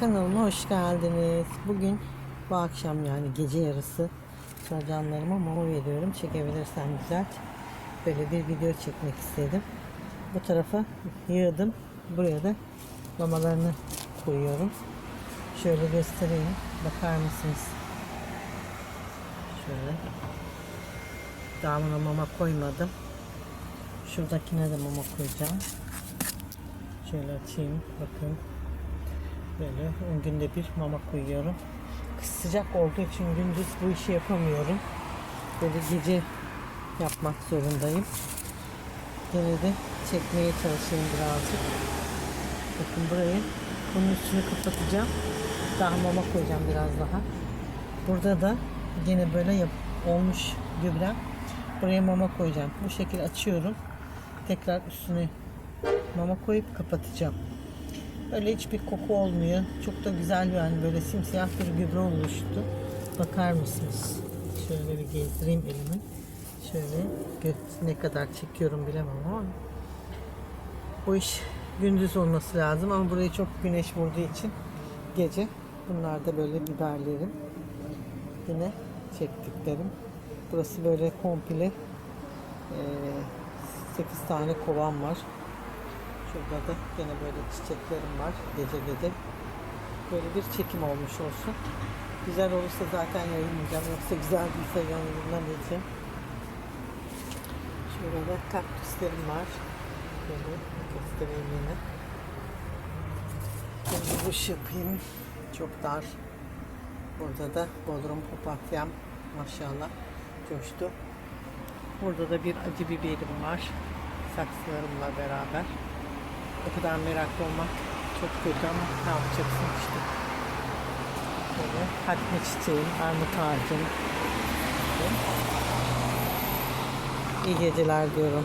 Kanalıma hoş geldiniz. Bugün bu akşam yani gece yarısı canlarıma mama veriyorum. Çekebilirsem güzel. Böyle bir video çekmek istedim. Bu tarafa yığdım. Buraya da mamalarını koyuyorum. Şöyle göstereyim. Bakar mısınız? Şöyle. Daha buna mama koymadım. Şuradakine de mama koyacağım. Şöyle açayım. Bakın. Böyle 10 günde bir mama koyuyorum. Kış sıcak olduğu için gündüz bu işi yapamıyorum. Böyle gece yapmak zorundayım. Gene de çekmeye çalışayım birazcık. Bakın burayı bunun üstünü kapatacağım. Daha mama koyacağım biraz daha. Burada da yine böyle yap olmuş gübrem. Buraya mama koyacağım. Bu şekilde açıyorum. Tekrar üstüne mama koyup kapatacağım. Öyle hiçbir koku olmuyor. Çok da güzel yani böyle simsiyah bir gübre oluştu. Bakar mısınız? Şöyle bir gezdireyim elimi. Şöyle ne kadar çekiyorum bilemem ama bu iş gündüz olması lazım ama burayı çok güneş vurduğu için gece. Bunlar da böyle biberlerim. Yine çektiklerim. Burası böyle komple eee 8 tane kovan var. Şurada da yine böyle çiçeklerim var gece gece. Böyle bir çekim olmuş olsun. Güzel olursa zaten yayınlayacağım. Yoksa güzel değilse yayınlamayacağım. Şurada da kaktüslerim var. Böyle göstereyim yine. Şimdi buş yapayım. Çok dar. Burada da bodrum papatyam maşallah coştu. Burada da bir acı biberim var. Saksılarımla beraber. O kadar meraklı olmak çok kötü ama ne yapacaksın işte. Böyle hatme çiçeğim, armut ağacım. İyi geceler diyorum.